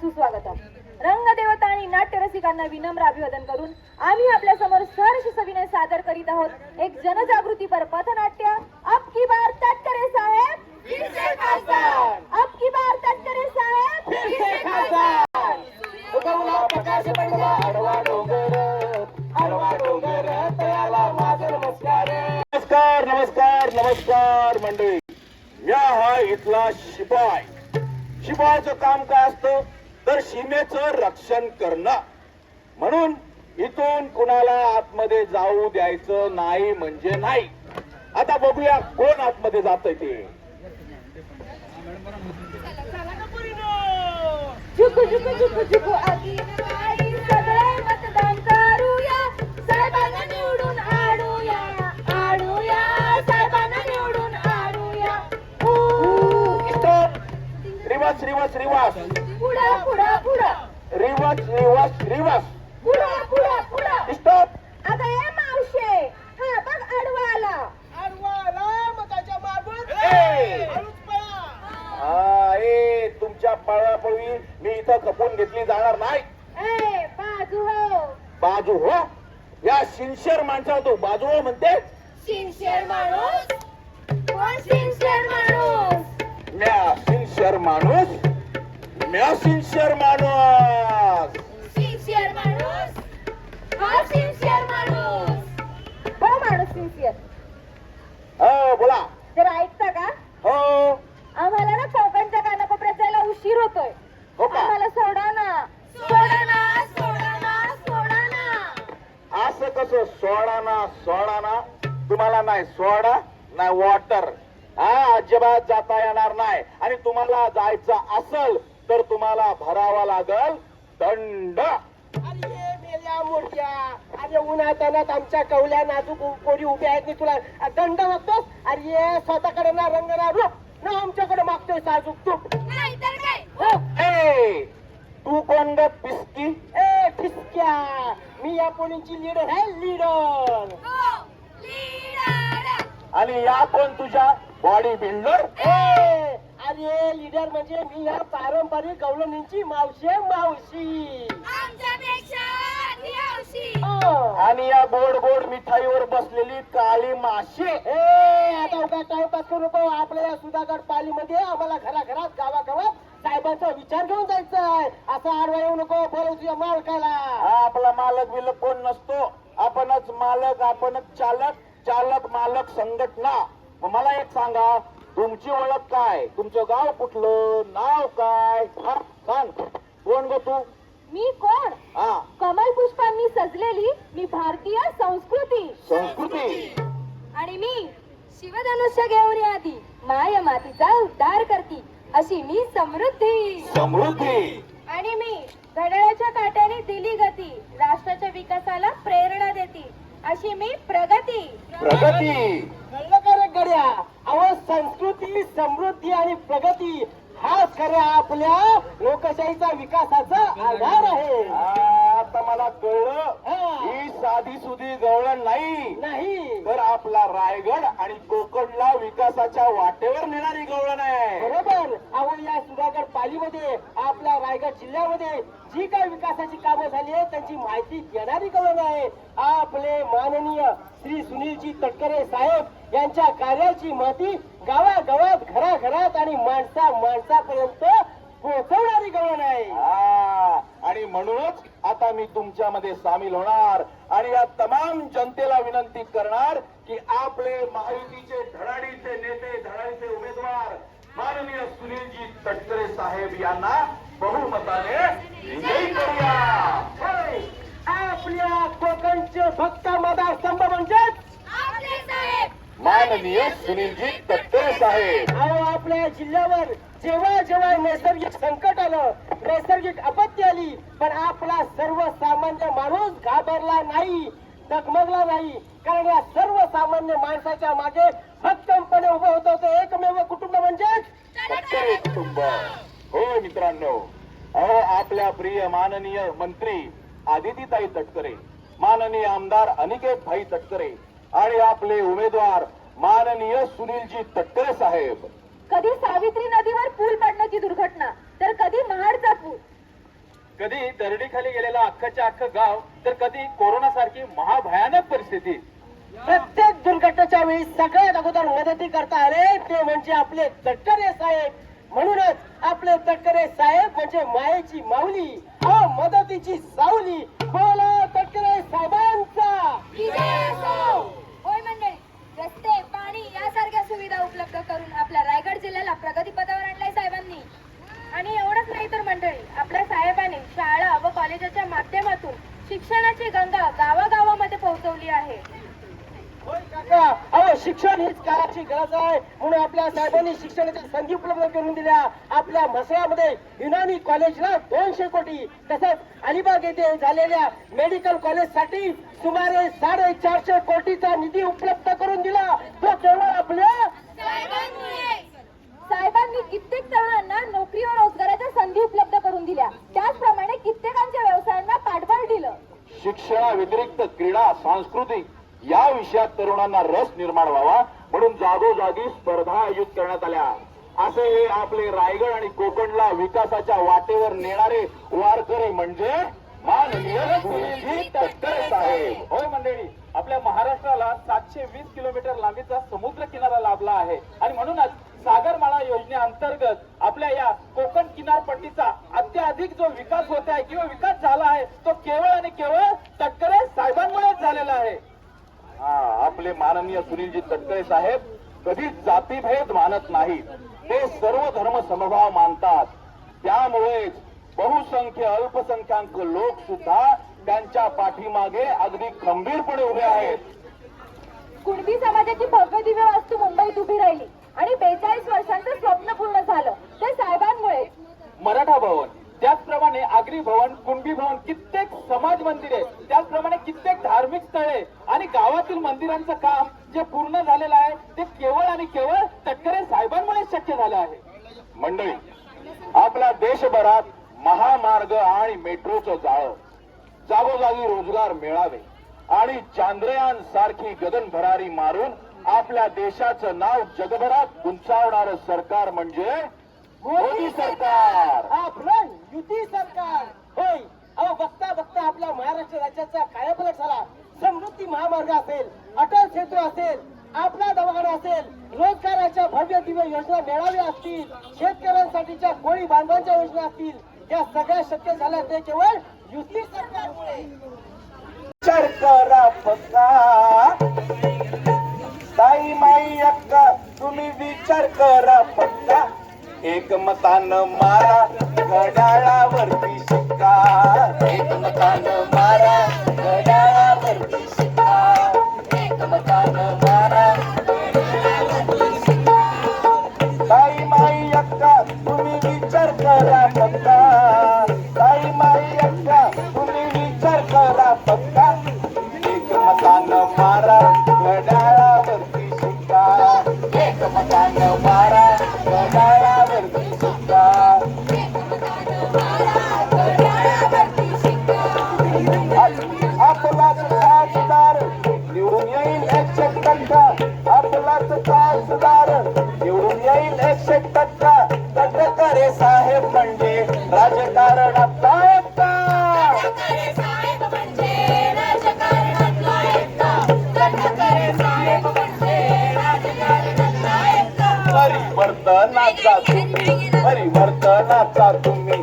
स्वागतम सुस्वागतम. रंगदेवता आणि नाट्यरसिकांना विनम्र अभिवादन करून आम्ही आपल्यासमोर सहर्ष सविनय सादर करीत आहोत. एक जनजागृतीपर पथनाट्य. अब की बार तटकरे साहेब फिर से खासदार अब की बार तटकरे साहेब फिर से खासदार उगवला प्रकाश पडला आडवा डोंगर आडवा डोंगर तयाला माझं नमस्कार नमस्कार नमस्कार नमस्कार मंडळी. या हा इथला शिपाय शिपायाचं काम काय असतं तर सीमेचं रक्षण करणं. म्हणून इथून कुणाला आतमध्ये जाऊ द्यायचं नाही म्हणजे नाही. आता बघूया कोण आतमध्ये जात ते. झुकू झुकू झुकू झुकू. आगी आई सगळे मतदान करूया. साहेबांना निवडून आणूया. आणूया. साहेबांना निवडून आणूया. ऊ. स्टॉप रिवास रिवास रिवास पुढं. रिवास रिवास रिवास पुढं पुढं पुढं. स्टॉप अगं ए मावशे. हा बघ आडवा आला ए! हा, ए तुमच्या पळवापळवी मी इथं खपून घेतली जाणार नाही. ए बाजू हो. बाजू हो? या सिन्सिअर माणसा तू बाजू हो म्हणते. सिन्सिअर माणूस? कोण सिन्सिअर माणूस? म्या सिन्सिअर माणूस? म्या सिन्सिअर माणूस सिन्सिअर माणूस हा सिन्सिअर माणूस हो माणूस सिन्सिअर हो बोला जरा ऐकता का हो आम्हाला ना कोकणच्या कानाकोपऱ्यात जायला उशीर होतोय हो का? आम्हाला सोडा ना सोडा ना सोडा ना सोडा ना असं कसं सोडा ना सोडा ना तुम्हाला नाही सोडा नाही वॉटर हा अजिबात जाता येणार नाही आणि तुम्हाला जायचं असल तर तुम्हाला भरावा लागल दंड. अरे मेल्या मोठ्या अरे उन्हातानात आमच्या कवल्या नाजूक उ- पोरी उभ्या आहेत मी तुला. दंड वागतोस? अरे स्वतःकडे ना रंग ना रूप. ना आमच्याकडे मागतोय साजूक तूप काय? हो. ए तू कोण ग पिसकी? ए ठिसक्या मी या पोलींची लीडर आहे लीडर. आणि या कोण तुझ्या बॉडी बिल्डर ए! अरे लीडर म्हणजे मी या पारंपरिक गवलनींची मावशी मावशी. आणि या गोड गोड मिठाईवर बसलेली काळी माशी. ए आता उगा टाइमपास करू नको. आपल्या या सुधागड पालीमध्ये आम्हाला घराघरात गावागावात साहेबांचा विचार घेऊन जायचा आहे असं आडवा येऊ नको. बोलव तुझ्या मालकाला. आपला मालक बिलक कोण नसतो. आपणच मालक आपणच चालक चालक मालक संघटना. मला एक सांगा तुमची ओळख काय? तुमचं गाव कुठलं? नाव काय? हा, सांग. कोण ग तू? मी कोण? हा. कमल पुष्पांनी सजलेली मी भारतीय संस्कृती. संस्कृती? आणि मी शिवधनुष्य घेऊन आधी माय मातीचा उद्धार करती. अशी मी समृद्धी. समृद्धी. आणि मी घड्याळाच्या काट्याने दिली गती. राष्ट्राच्या विकासाला प्रेरणा देती. अशी मी प्रगती. प्रगती कळलं का रे गड्या अहो संस्कृती समृद्धी आणि प्रगती हाच खऱ्या आपल्या लोकशाहीचा विकासाचा आधार आहे. हा, आता मला कळलं हा. ही साधी सुधी गवळण नाही. नाही. तर आपला रायगड आणि कोकणला विकासाच्या वाटेवर नेणारी गवळण आहे. बरोबर. अहो या सुधागड पालीमध्ये आपल्या रायगड जिल्ह्यामध्ये जी काही विकासाची कामं झाली आहेत त्यांची माहिती देणारी कळण आहे. आपले माननीय श्री सुनीलजी तटकरे साहेब यांच्या कार्याची माहिती गावागावात घराघरात आणि माणसा माणसापर्यंत पोहोचवणारी गवळण आहे. आणि म्हणूनच आता मी तुमच्यामध्ये सामील होणार आणि या तमाम जनतेला विनंती करणार की आपले महायुतीचे धडाडीचे नेते धडाडीचे उमेदवार माननीय सुनीलजी तटकरे साहेब यांना बहुमताने विजयी करूया. आपल्या कोकणचे भक्त मतदारसंघ माननीय सुनीलजी तटकरे साहेब. अहो आपल्या जिल्ह्यावर जेव्हा जेव्हा नैसर्गिक संकट आलं नैसर्गिक आपत्ती आली पण आपला सर्वसामान्य माणूस घाबरला नाही डगमगला नाही. कारण या सर्वसामान्य माणसाच्या मागे भक्कमपणे उभं होतं ते एकमेव कुटुंब म्हणजेच तटकरे कुटुंब. हो मित्रांनो. अहो आपल्या प्रिय माननीय मंत्री आदितीताई तटकरे माननीय आमदार अनिकेत भाई तटकरे आणि आपले उमेदवार माननीय सुनीलजी तटकरे साहेब. कधी सावित्री नदीवर पूल पडण्याची दुर्घटना तर कधी महाडचा पूर कधी दरडीखाली गेलेला अख्खाच्या अख्खं गाव तर कधी कोरोना सारखी महाभयानक परिस्थिती. प्रत्येक दुर्घटनेच्या वेळी सगळ्यात अगोदर मदती करता आले ते म्हणजे आपले तटकरे साहेब. म्हणूनच आपले तटकरे साहेब म्हणजे मायेची माऊली हा मदतीची सावली बोला तटकरे साहेबांचा होय मंडळी रस्ते पाणी यासारख्या सुविधा उपलब्ध करून आपल्या रायगड जिल्ह्याला प्रगती पदावर आणलाय साहेबांनी आणि एवढंच नाही तर मंडळी आपल्या साहेबांनी शाळा व कॉलेजाच्या माध्यमातून शिक्षणाची गंगा गावागावामध्ये पोहोचवली आहे होय काका अहो शिक्षण काळाची गरज आहे. म्हणून आपल्या साहेबांनी शिक्षणाच्या संधी उपलब्ध करून दिल्या. आपल्या म्हसळामध्ये युनानी कॉलेजला दोनशे कोटी तसंच अलिबाग येथे झालेल्या मेडिकल कॉलेजसाठी सुमारे साडेचारशे कोटीचा निधी उपलब्ध करून दिला. तो केवळ आपल्या साहेबांनी कित्येक तरुणांना नोकरी व रोजगाराच्या संधी उपलब्ध करून दिल्या. त्याचप्रमाणे कित्येकांच्या व्यवसायांना पाठबळ दिलं. शिक्षणाव्यतिरिक्त क्रीडा सांस्कृतिक या विषयात तरुणांना रस निर्माण व्हावा. म्हणून जागोजागी स्पर्धा आयोजित करण्यात आल्या. असे हे आपले रायगड आणि कोकणला विकासाच्या वाटेवर नेणारे वारकरी म्हणजे माननीय तटकरे साहेब. होय मंडळी आपल्या महाराष्ट्राला सातशे वीस किलोमीटर लांबीचा समुद्र किनारा लाभला आहे. आणि म्हणूनच सागरमाळा योजनेअंतर्गत आपल्या या कोकण किनारपट्टीचा अत्याधिक जो विकास होत आहे किंवा विकास झाला आहे तो केवळ आणि केवळ तटकरे साहेबांमुळेच झालेला आहे. हा आपले माननीय सुनीलजी तटकरे साहेब कधीच जातीभेद मानत नाहीत. ते सर्व धर्म समभाव मानतात. त्यामुळेच बहुसंख्य अल्पसंख्याक लोक सुद्धा त्यांच्या पाठीमागे अगदी खंबीरपणे उभे आहेत. कुणबी समाजाची भव्य दिव्य वास्तू मुंबईत उभी राहिली आणि बेचाळीस वर्षांचं स्वप्न पूर्ण झालं. ते साहेबांमुळे नागरी भवन कुणबी भवन कित्येक समाज मंदिरे त्याचप्रमाणे कित्येक धार्मिक स्थळे आणि गावातील मंदिरांचं काम जे पूर्ण झालेलं आहे ते केवळ आणि केवळ तटकरे साहेबांमुळे शक्य झालं आहे. मंडळी आपला देशभरात महामार्ग आणि मेट्रोचं जाळं जागोजागी रोजगार मिळावे आणि चांद्रयान सारखी गगनभरारी मारून आपल्या देशाचं नाव जगभरात उंचावणारं सरकार म्हणजे मोदी सरकार. आपलं युती सरकार. होय. अहो बघता बघता आपल्या महाराष्ट्र राज्याचा कायापालट झाला. समृद्धी महामार्ग असेल अटल सेतू असेल आपला दवाखाना असेल रोजगाराच्या भव्य दिव्य योजना मेळाव्या असतील शेतकऱ्यांसाठीच्या कोळी बांधवांच्या योजना असतील या सगळ्या शक्य झाल्या ते केवळ युती सरकारमुळे. विचार करा ताई माई अक्का तुम्ही विचार करा फक्का एकमतान मारा घड्याळावरती शिक्का. एकमतान खासदार निवडून येईल एकशे टक्का. तटकरे साहेब म्हणजे राजकारणातला एकटा परिवर्तनाचा तुम्ही परिवर्तनाचा तुम्ही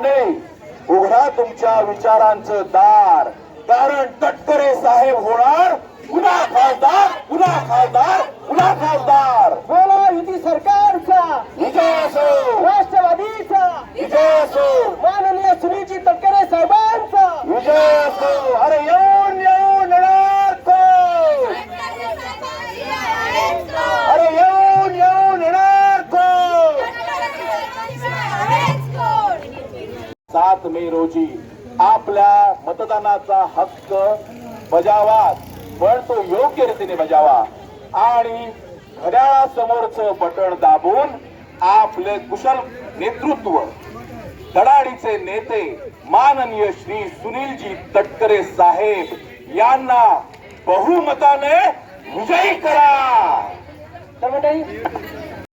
मंडळी उघडा तुमच्या विचारांचं दार. कारण तटकरे साहेब होणार पुन्हा खासदार पुन्हा खासदार पुन्हा खासदार. बोला युती सरकारचा. विजय असो. राष्ट्रवादीचा. विजय असो. माननीय सुनीलजी तटकरे साहेबांचा सात पण तो योग्य रीतीने बजावा. आणि घड्याळासमोरचं बटण दाबून आपले कुशल नेतृत्व धडाडीचे नेते माननीय श्री सुनीलजी तटकरे साहेब यांना बहुमताने विजयी करा. तर